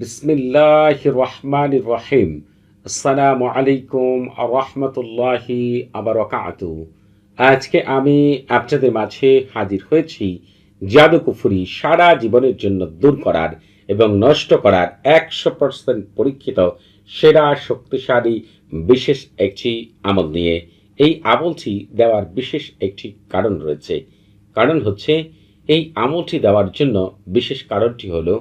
বিসমিল্লাহ রহমান রহিম। আসসালামু আলাইকুম রহমতুল্লাহি আবরকাতু। আজকে আমি আপনাদের মাঝে হাজির হয়েছি জাদুকুফুরি সারা জীবনের জন্য দূর করার এবং নষ্ট করার একশো পার্সেন্ট পরীক্ষিত, সেরা, শক্তিশালী, বিশেষ একটি আমল নিয়ে এই আমলটি দেওয়ার বিশেষ একটি কারণ রয়েছে। কারণ হচ্ছে, এই আমলটি দেওয়ার জন্য বিশেষ কারণটি হলো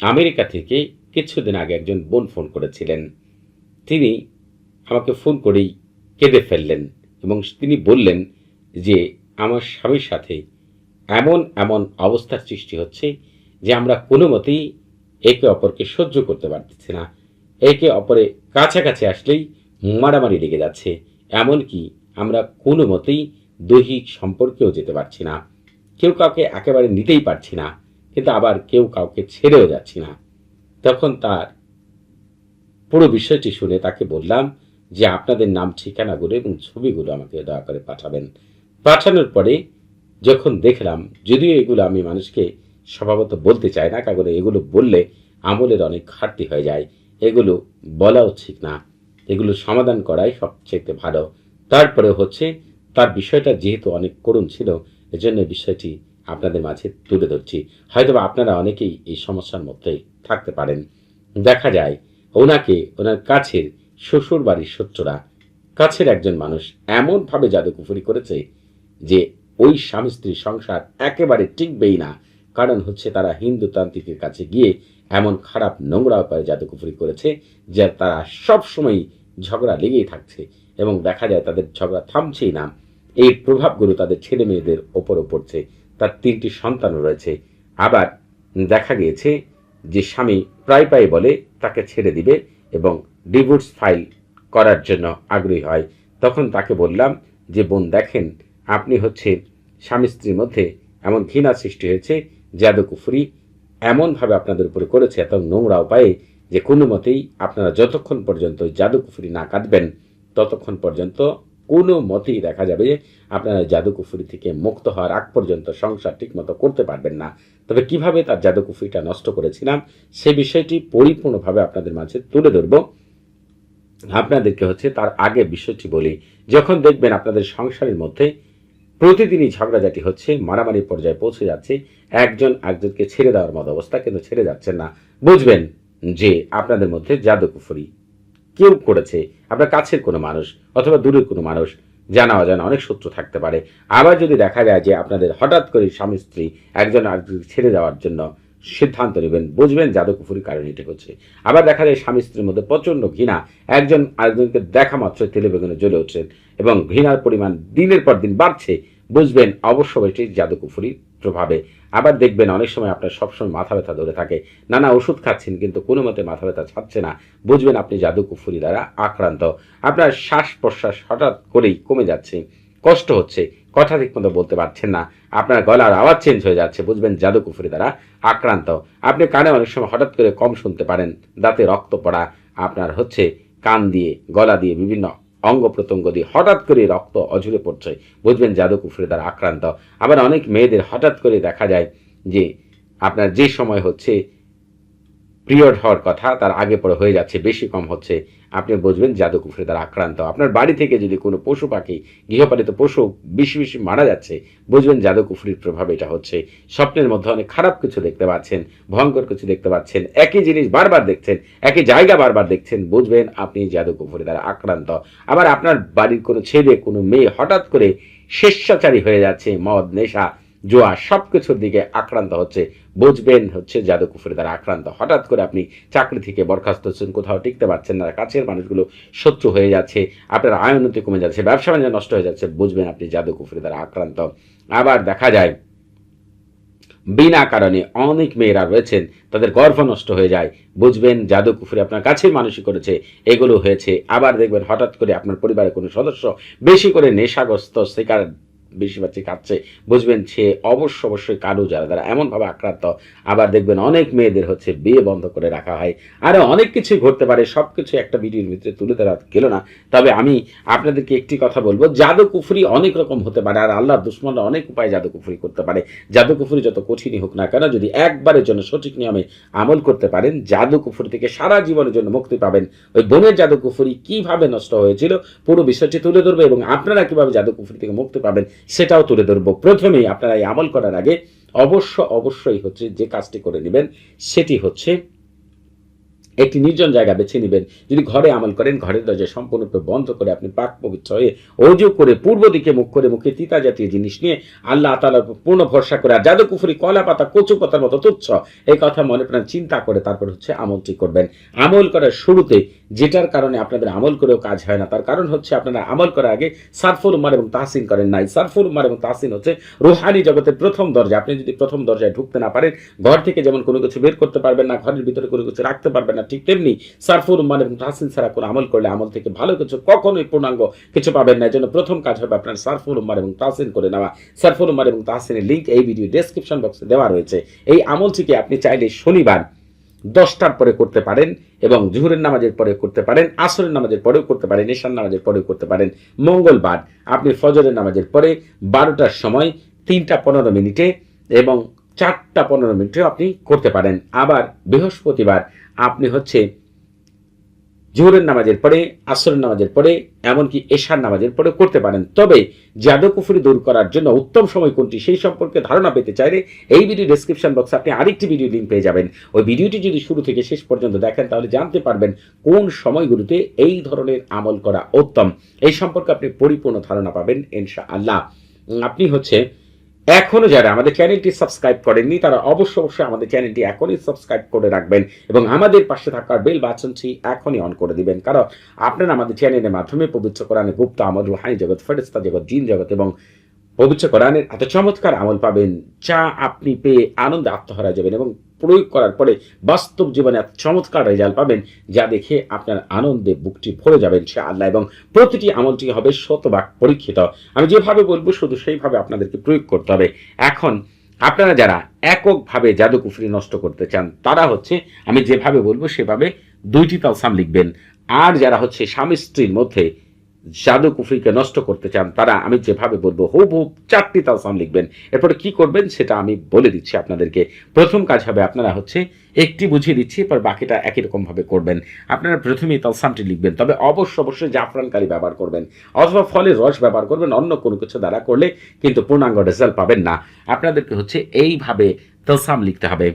আমেরিকা থেকে কিছুদিন আগে একজন বোন ফোন করেছিলেন। তিনি আমাকে ফোন করেই কেঁদে ফেললেন এবং তিনি বললেন যে, আমার স্বামীর সাথে এমন এমন অবস্থার সৃষ্টি হচ্ছে যে আমরা কোনো মতেই একে অপরকে সহ্য করতে পারতেছি না। একে অপরে কাছাকাছি আসলেই মারামারি লেগে যাচ্ছে, এমনকি আমরা কোনো মতেই দৈহিক সম্পর্কেও যেতে পারছি না। কেউ কাউকে একেবারে নিতেই পারছি না। কিন্তু আবার কেউ কাউকে ছেড়েও যাচ্ছি না। তখন তার পুরো বিষয়টি শুনে তাকে বললাম যে আপনাদের নাম, ঠিকানাগুলো এবং ছবিগুলো আমাকে দয়া করে পাঠাবেন। পাঠানোর পরে যখন দেখলাম, যদিও এগুলো আমি মানুষকে স্বভাবত বলতে চাই না কারণ এগুলো বললে আমলের অনেক ঘাটতি হয়ে যায়। এগুলো বলাও ঠিক না। এগুলো সমাধান করাই সবচেয়ে ভালো। তারপরে হচ্ছে, তার বিষয়টা যেহেতু অনেক করুণ ছিল, এজন্য বিষয়টি আপনাদের মাঝে তুলে ধরছি। হয়তো আপনারা অনেকেই এই সমস্যার মধ্যে থাকতে পারেন। দেখা যায়, ওনাকে, ওনার কাছের শ্বশুর বাড়ির শত্রুরা কাছের একজন মানুষ এমনভাবে জাদুকুফুরি করেছে যে ওই স্বামী স্ত্রীর সংসার একেবারে টিকবেই না। কারণ হচ্ছে তারা হিন্দু তান্ত্রিকের কাছে গিয়ে এমন খারাপ নোংরা উপায়ে জাদুকুফুরি করেছে যে তারা সব সময় ঝগড়া লেগেই থাকছে এবং দেখা যায় তাদের ঝগড়া থামছেই না। এই প্রভাবগুলো তাদের ছেলে মেয়েদের ওপরও পড়ছে। তার তিনটি সন্তানও রয়েছে। আবার দেখা গিয়েছে যে স্বামী প্রায় প্রায় বলে তাকে ছেড়ে দিবে এবং ডিভোর্স ফাইল করার জন্য আগ্রহী হয়। তখন তাকে বললাম যে, বোন, দেখেন, আপনি হচ্ছে স্বামী স্ত্রীর মধ্যে এমন ঘৃণা সৃষ্টি হয়েছে, জাদুকুফুরি এমনভাবে আপনাদের উপরে করেছে, এত নোংরা উপায়ে যে কোনো মতেই আপনারা যতক্ষণ পর্যন্ত জাদুকুফুরি না কাটবেন ততক্ষণ পর্যন্ত কোনো মতেই দেখা যাবে যে আপনারা জাদুকুফুরি থেকে মুক্ত হওয়ার আগ পর্যন্ত সংসার ঠিকমতো করতে পারবেন না। তবে কীভাবে তার জাদুকুফুরিটা নষ্ট করেছিলাম, সে বিষয়টি পরিপূর্ণভাবে আপনাদের মাঝে তুলে ধরব। আপনাদেরকে হচ্ছে তার আগে বিষয়টি বলি। যখন দেখবেন আপনাদের সংসারের মধ্যে প্রতিদিনই ঝগড়াঝাটি হচ্ছে, মারামারি পর্যায়ে পৌঁছে যাচ্ছে, একজন একজনকে ছেড়ে দেওয়ার মতো অবস্থা কিন্তু ছেড়ে যাচ্ছেন না। বুঝবেন যে আপনাদের মধ্যে জাদুকুফুরি কেউ করেছে, আপনার কাছের কোনো মানুষ অথবা দূরের কোনো মানুষ, জানা অজানা অনেক শত্রু থাকতে পারে। আবার যদি দেখা যায় যে আপনাদের হঠাৎ করে স্বামী স্ত্রী একজন আরেকজনকে ছেড়ে যাওয়ার জন্য সিদ্ধান্ত নেবেন, বুঝবেন জাদুকুফুরি কারণ এটি হচ্ছে। আবার দেখা যায় স্বামী স্ত্রীর মধ্যে প্রচণ্ড ঘৃণা, একজন আরেকজনকে দেখা মাত্র তেলে বেগুনে জ্বলে উঠছেন এবং ঘৃণার পরিমাণ দিনের পর দিন বাড়ছে, বুঝবেন অবশ্যই এটি জাদুকুফুরি প্রভাবে আবার দেখবেন অনেক সময় আপনার সবসময় মাথা ব্যথা ধরে থাকে। নানা ওষুধ খাচ্ছেন কিন্তু কোনো মতে মাথা ব্যথা ছাড়ছে না। বুঝবেন আপনি জাদু কুফুরি দ্বারা আক্রান্ত। আপনার শ্বাস প্রশ্বাস হঠাৎ করেই কমে যাচ্ছে। কষ্ট হচ্ছে। কথা ঠিকমতো বলতে পারছেন না। আপনার গলার আওয়াজ চেঞ্জ হয়ে যাচ্ছে। বুঝবেন জাদু কুফুরি দ্বারা আক্রান্ত। আপনি কানে অনেক সময় হঠাৎ করে কম শুনতে পারেন। দাঁতে রক্ত পড়া। আপনার হচ্ছে কান দিয়ে, গলা দিয়ে বিভিন্ন অঙ্গ প্রত্যঙ্গ দিয়ে হঠাৎ করে রক্ত অঝুরে পড়ছে। বুঝবেন জাদুকুফুরি দ্বারা আক্রান্ত। আবার অনেক মেয়েদের হঠাৎ করে দেখা যায় যে আপনার যে সময় হচ্ছে পিরিয়ড হওয়ার কথা, তার আগে পরে হয়ে যাচ্ছে, বেশি কম হচ্ছে। আপনি বুঝবেন জাদুকুফুরি দ্বারা আক্রান্ত। আপনার বাড়ি থেকে যদি কোনো পশু পাখি, গৃহপালিত পশু বেশি বেশি মারা যাচ্ছে, বুঝবেন জাদুকুফুরির প্রভাব এটা হচ্ছে। স্বপ্নের মধ্যে অনেক খারাপ কিছু দেখতে পাচ্ছেন, ভয়ঙ্কর কিছু দেখতে পাচ্ছেন, একই জিনিস বারবার দেখছেন, একই জায়গা বারবার দেখছেন, বুঝবেন আপনি জাদুকুফুরি দ্বারা আক্রান্ত। আবার আপনার বাড়ির কোনো ছেলে, কোনো মেয়ে হঠাৎ করে স্বেচ্ছাচারী হয়ে যাচ্ছে, মদ, নেশা জোয়া সব কিছুর দিকে আক্রান্ত হচ্ছে। বুঝবেন হচ্ছে জাদুকুফুরি দ্বারা আক্রান্ত। হঠাৎ করে আপনি চাকরি থেকে বরখাস্ত হচ্ছেন, কোথাও টিকতে পারছেন না, কাছের মানুষগুলো শত্রু হয়ে যাচ্ছে, আপনার আয় উন্নতি কমে যাচ্ছে, ব্যবসা বাণিজ্য নষ্ট হয়ে যাচ্ছে, বুঝবেন আপনি জাদুকুফুরি দ্বারা আক্রান্ত। আবার দেখা যায়, বিনা কারণে অনেক মেয়েরা রয়েছেন, তাদের গর্ভ নষ্ট হয়ে যায়। বুঝবেন জাদু কুফুরি আপনার কাছের মানুষই করেছে, এগুলো হয়েছে। আবার দেখবেন হঠাৎ করে আপনার পরিবারের কোনো সদস্য বেশি করে নেশাগ্রস্ত, শিকার বেশি বাচ্চা খাচ্ছে বুঝবেন সে অবশ্য অবশ্যই কারও যারা যারা এমনভাবে আক্রান্ত, আবার দেখবেন অনেক মেয়েদের হচ্ছে বিয়ে বন্ধ করে রাখা হয়। আরও অনেক কিছুই ঘটতে পারে সব কিছু একটা ভিডিওর ভিতরে তুলে ধরা গেল না। তবে আমি আপনাদেরকে একটি কথা বলব জাদু কুফরি অনেক রকম হতে পারে, আর আল্লাহ দুশ্মনরা অনেক উপায়ে জাদু কুফরি করতে পারে। জাদু কুফরি যত কঠিনই হোক না কেন, যদি একবারের জন্য সঠিক নিয়মে আমল করতে পারেন জাদু কুফরি থেকে সারা জীবনের জন্য মুক্তি পাবেন। ওই বোনের জাদু কুফরি কীভাবে নষ্ট হয়েছিল, পুরো বিষয়টি তুলে ধরবে এবং আপনারা কীভাবে জাদু কুফরি থেকে মুক্তি পাবেন সেটাও তুলে ধরবো। প্রথমেই আপনারা এই আমল করার আগে অবশ্য অবশ্যই হচ্ছে যে কাজটি করে নেবেন, সেটি হচ্ছে একটি নির্জন জায়গা বেছে নেবেন। যদি ঘরে আমল করেন, ঘরের দরজা সম্পূর্ণরূপে বন্ধ করে আপনি পাক পবিত্র হয়ে অজু করে পূর্ব দিকে মুখ করে মুখে তিতা জাতীয় জিনিস নিয়ে আল্লাহ তালার পূর্ণ ভরসা করে, আর জাদু কুফুরি, কলা পাতা, কচু পাতার মতো তুচ্ছ, এই কথা মনে প্রাণ চিন্তা করে তারপর হচ্ছে আমলটি করবেন। আমল করার শুরুতে যেটার কারণে আপনাদের আমল করেও কাজ হয় না, তার কারণ হচ্ছে আপনারা আমল করার আগে সারফুল উমার এবং তাহসিন করেন নাই। সারফুল উমার এবং তাহসিন হচ্ছে রুহানি জগতের প্রথম দরজা। আপনি যদি প্রথম দরজায় ঢুকতে না পারেন, ঘর থেকে যেমন কোনো কিছু বের করতে পারবেন না, ঘরের ভিতরে কোনো কিছু রাখতে পারবেন না ঠিক তেমনি সারফুল উম্মান এবং তাহসিন ছাড়া কোনো আমল করলে আমল থেকে ভালো কিছু কখনোই পূর্ণাঙ্গ কিছু পাবেন না। জন্য প্রথম কাজ হবে আপনার সারফুল উম্মার এবং তাহসিন করে নেওয়া। সারফুল উম্মার এবং তাহসিনের লিঙ্ক এই ভিডিও ডেসক্রিপশন বক্সে দেওয়া রয়েছে। এই আমলটিকে আপনি চাইলে শনিবার দশটার পরে করতে পারেন এবং জুহুরের নামাজের পরে করতে পারেন, আসরের নামাজের পরেও করতে পারেন ঈশান নামাজের পরেও করতে পারেন। মঙ্গলবার আপনি ফজরের নামাজের পরে বারোটার সময় তিনটা পনেরো মিনিটে এবং চারটা পনেরো মিনিটেও আপনি করতে পারেন। আবার বৃহস্পতিবার আপনি হচ্ছে জোহরের নামাজের পরে, আসরের নামাজের পরে, এমনকি এশার নামাজের পরে করতে পারেন। তবে জাদু কুফুরি দূর করার জন্য উত্তম সময় কোনটি সেই সম্পর্কে ধারণা পেতে চাইলে এই ভিডিও ডেসক্রিপশন বক্সে আপনি আরেকটি ভিডিও লিঙ্ক পেয়ে যাবেন। ওই ভিডিওটি যদি শুরু থেকে শেষ পর্যন্ত দেখেন, তাহলে জানতে পারবেন কোন সময়গুলোতে এই ধরনের আমল করা উত্তম। এই সম্পর্কে আপনি পরিপূর্ণ ধারণা পাবেন ইনশা আল্লাহ আপনি হচ্ছে এখনও যারা আমাদের চ্যানেলটি সাবস্ক্রাইব করেননি, তারা অবশ্যই অবশ্যই আমাদের চ্যানেলটি এখনই সাবস্ক্রাইব করে রাখবেন এবং আমাদের পাশে থাকার বেল বাটনটি এখনই অন করে দিবেন। কারণ আপনারা আমাদের চ্যানেলের মাধ্যমে পবিত্র কোরআনে গুপ্ত আমল, রুহানি জগৎ ফেরেস্তা জগৎ, জিন জগৎ এবং পবিত্র কোরআনের এত চমৎকার আমল পাবেন, যা আপনি পেয়ে আনন্দে আত্মহারা যাবেন এবং প্রয়োগ করার পরে বাস্তব জীবনে এত চমৎকার রেজাল্ট পাবেন যা দেখে আপনার আনন্দে বুকটি ভরে যাবেন সে আল্লাহ এবং প্রতিটি আমলটি হবে শতভাগ পরীক্ষিত। আমি যেভাবে বলব শুধু সেইভাবে আপনাদেরকে প্রয়োগ করতে হবে। এখন আপনারা যারা এককভাবে জাদু কুফরি নষ্ট করতে চান, তারা হচ্ছে, আমি যেভাবে বলব সেভাবে দুইটি তালসাম লিখবেন। আর যারা হচ্ছে স্বামী স্ত্রীর মধ্যে জাদু কুফরিকে নষ্ট করতে চান, তারা, আমি যেভাবে বলব হুব হুব চারটি তালসাম লিখবেন। এরপরে কি করবেন সেটা আমি বলে দিচ্ছি আপনাদেরকে। প্রথম কাজ হবে আপনারা হচ্ছে একটি বুঝিয়ে দিচ্ছি, এরপর বাকিটা একই রকম ভাবে করবেন। আপনারা প্রথমেই তালসামটি লিখবেন, তবে অবশ্য, অবশ্যই জাফরানকারী ব্যবহার করবেন, অথবা ফলের রস ব্যবহার করবেন, অন্য কোনো কিছু দ্বারা করলে কিন্তু পূর্ণাঙ্গ রেজাল্ট পাবেন না। আপনাদেরকে হচ্ছে এইভাবে তালসাম লিখতে হবে।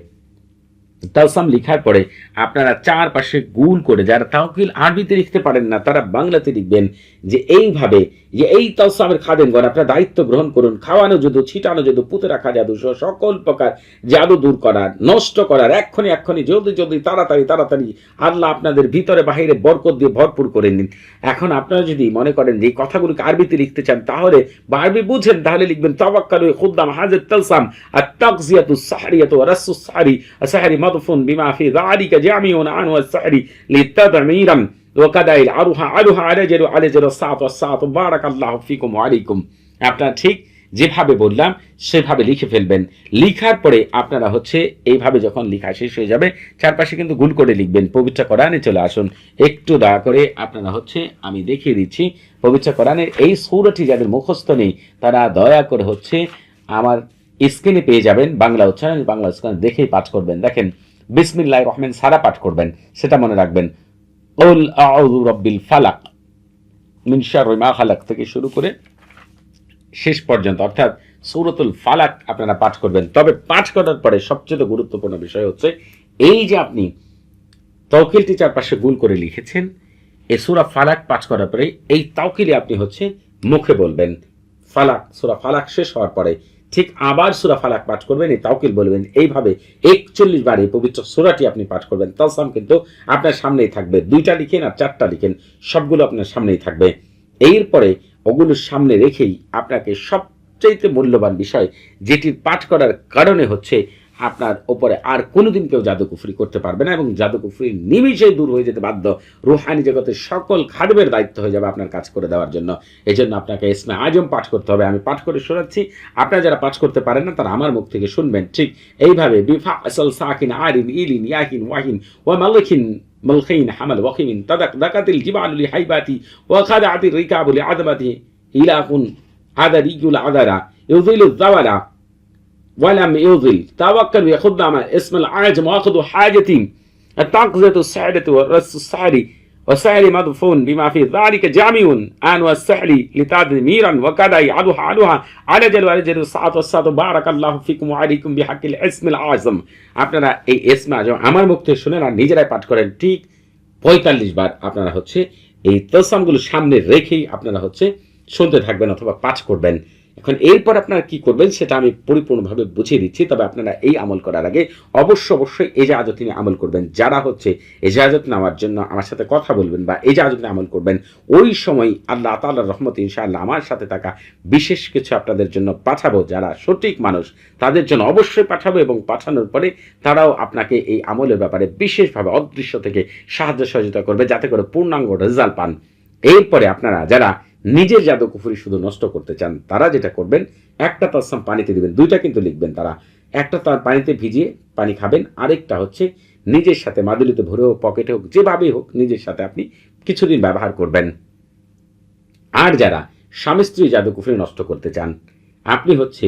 তালসাম লিখার পরে আপনারা চারপাশে গুল করে, যারা তাওকিল আরবিতে লিখতে পারেন না, তারা বাংলাতে লিখবেন। যে এইভাবে যে এই তালসামের খাদেন গণ, আপনার দায়িত্ব গ্রহণ করুন, খাওয়ানো যদু ছিটানো যদু পুঁতে রাখা জাদু সহ সকল প্রকার জাদু দূর করার, নষ্ট করার এক্ষণি এক্ষণি জলদি জলদি, তাড়াতাড়ি তাড়াতাড়ি, আল্লাহ আপনাদের ভিতরে বাহিরে বরকত দিয়ে ভরপুর করে নিন। এখন আপনারা যদি মনে করেন যে এই কথাগুলোকে আরবিতে লিখতে চান, তাহলে বা আরবি বুঝেন, তাহলে লিখবেন তাবাক্কালু খুদ্দাম হাজের তালসাম আর তাকজিয়াতু সাহারিয়াতু রাসু সাহারি সাহারি মাদফুন বিমা ফি যালিকা জামিউন আনহু সাহারি, লিতাদমিরাম। ওয়াকাদাইল আরুহা আরুহা আলাজারু আলাজারু সাত সাত বারাকাল্লাহু ফিকুম ওয়া আলাইকুম। আপনারা ঠিক যেভাবে বললাম, সেভাবে লিখে ফেলবেন। লিখার পরে আপনারা হচ্ছে এইভাবে যখন লেখা শেষ হয়ে যাবে, চারপাশে কিন্তু গুল করে লিখবেন। পবিত্র কোরআনে চলে আসুন। একটু দয়া করে আপনারা হচ্ছে আমি দেখিয়ে দিচ্ছি, পবিত্র কোরআনের এই সৌরটি যাদের মুখস্থ নেই, তারা দয়া করে হচ্ছে আমার স্ক্রিনে পেয়ে যাবেন, বাংলা উচ্চারণ বাংলা উচ্চারণ দেখেই পাঠ করবেন। দেখেন বিসমিল্লাহ রহমান সারা পাঠ করবেন, সেটা মনে রাখবেন। রব্বিল ফালাক খালাক থেকে শুরু করে শেষ পর্যন্ত, অর্থাৎ সৌরতুল ফালাক আপনারা পাঠ করবেন। তবে পাঠ করার পরে সবচেয়ে গুরুত্বপূর্ণ বিষয় হচ্ছে, এই যে আপনি তৌকিলটি চারপাশে গুল করে লিখেছেন এ সুরা ফালাক পাঠ করার পরে এই তাওকিলে আপনি হচ্ছে মুখে বলবেন। ফালাক, সুরা ফালাক শেষ হওয়ার পরে ঠিক আবার সুরা ফালাক পাঠ করবেন, এই তাওকিল বলবেন, এইভাবে একচল্লিশ বার এই পবিত্র সুরাটি আপনি পাঠ করবেন। তালসাম কিন্তু আপনার সামনেই থাকবে। দুইটা লিখেন আর চারটা লিখেন, সবগুলো আপনার সামনেই থাকবে। এরপরে ওগুলোর সামনে রেখেই আপনাকে সবচাইতে মূল্যবান বিষয়, যেটির পাঠ করার কারণে হচ্ছে আপনার ওপরে আর কোনোদিন কেউ জাদুকুফরি করতে পারবে না এবং জাদুকুফরি নিমিষেই দূর হয়ে যেতে বাধ্য রুহানি জগতের সকল খাদবের দায়িত্ব হয়ে যাবে আপনার কাজ করে দেওয়ার জন্য এই জন্য আপনাকে ইসমে আজম পাঠ করতে হবে আমি পাঠ করে শোনাচ্ছি আপনারা যারা পাঠ করতে পারেন না তারা আমার মুখ থেকে শুনবেন ঠিক এইভাবে বিফা আসল সাকিন আরিন ইলিন ইয়াহিন ওয়াহিন ওয়া মালিকিন ملخين حمل وخيم تدق دقت الجبال لحيباتي وخدعت الركاب لعظمته إله عذري العذرى يظل الذورى ولم يظل توكل يخض مع اسم العاجم واخذ حاجتي التقزة السعدة والرس السعري والسعر مدفون بما في ذلك جامع آن والسحر لتدميرا وكذا يعدها عنها على جل ورجل الصعد والصاد بارك الله فيكم وعليكم بحق الاسم العظم আপনারা এই এসমা আজম আমার মুখ থেকে শুনেন আর নিজেরাই পাঠ করেন ঠিক পঁয়তাল্লিশ বার আপনারা হচ্ছে এই তসামগুলো সামনে রেখেই আপনারা হচ্ছে শুনতে থাকবেন অথবা পাঠ করবেন এখন এরপর আপনারা কি করবেন সেটা আমি পরিপূর্ণভাবে বুঝিয়ে দিচ্ছি, তবে আপনারা এই আমল করার আগে অবশ্য অবশ্যই এজাজত নিয়ে আমল করবেন। যারা হচ্ছে এজাজত নেওয়ার জন্য আমার সাথে কথা বলবেন বা এজাজত নিয়ে আমল করবেন, ওই সময় আল্লাহ তাল্লাহ রহমত ইনশাআল্লাহ আমার সাথে থাকা বিশেষ কিছু আপনাদের জন্য পাঠাবো। যারা সঠিক মানুষ, তাদের জন্য অবশ্যই পাঠাবো এবং পাঠানোর পরে তারাও আপনাকে এই আমলের ব্যাপারে বিশেষভাবে অদৃশ্য থেকে সাহায্য সহযোগিতা করবে, যাতে করে পূর্ণাঙ্গ রেজাল্ট পান। এরপরে আপনারা যারা নিজের জাদু কুফুরি শুধু নষ্ট করতে চান, তারা যেটা করবেন, একটা তাসাম পানিতে দিবেন, দুইটা কিন্তু লিখবেন তারা। একটা তার পানিতে ভিজিয়ে পানি খাবেন, আরেকটা হচ্ছে নিজের সাথে মাদুলিতে ভরে হোক, পকেটে হোক, যেভাবেই হোক, নিজের সাথে আপনি কিছুদিন ব্যবহার করবেন। আর যারা স্বামী স্ত্রী জাদু কুফরি নষ্ট করতে চান, আপনি হচ্ছে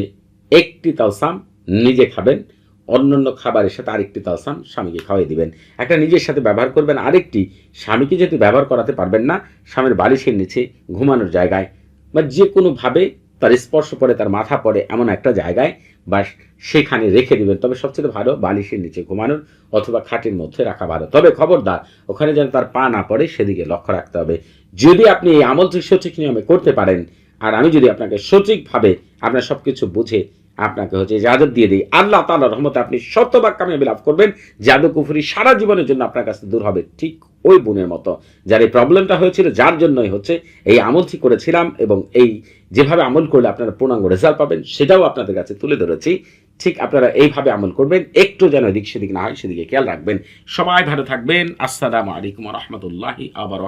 একটি তালসাম নিজে খাবেন অন্যান্য খাবারের সাথে আরেকটি তালসাম স্বামীকে খাওয়াই দিবেন। একটা নিজের সাথে ব্যবহার করবেন, আরেকটি স্বামীকে যেহেতু ব্যবহার করাতে পারবেন না, স্বামীর বালিশের নিচে ঘুমানোর জায়গায় বা যে কোনোভাবে তার স্পর্শ পড়ে, তার মাথা পড়ে এমন একটা জায়গায় বা সেখানে রেখে দেবেন, তবে সবচেয়ে ভালো বালিশের নিচে ঘুমানোর অথবা খাটের মধ্যে রাখা ভালো। তবে খবরদার, ওখানে যেন তার পা না পড়ে সেদিকে লক্ষ্য রাখতে হবে। যদি আপনি এই আমলটি সঠিক নিয়মে করতে পারেন, আর আমি যদি আপনাকে সঠিকভাবে আপনার সব কিছু বুঝে আপনাকে হচ্ছে জাদত দিয়ে দিই। আল্লাহ তাআলার রহমতে আপনি শতভাগ কামিয়াবি লাভ করবেন। জাদু কুফুরি সারা জীবনের জন্য আপনার কাছে দূর হবে ঠিক ওই বোনের মতো। যার এই প্রবলেমটা হয়েছিল, যার জন্যই হচ্ছে এই আমলটি করেছিলাম এবং এই যেভাবে আমল করলে আপনারা পূর্ণাঙ্গ রেজাল্ট পাবেন, সেটাও আপনাদের কাছে তুলে ধরেছি। ঠিক আপনারা এইভাবে আমল করবেন, একটু যেন এদিক সেদিক না হয়, সেদিকে খেয়াল রাখবেন। সবাই ভালো থাকবেন। আসসালামু আলাইকুম রহমতুল্লাহি আবার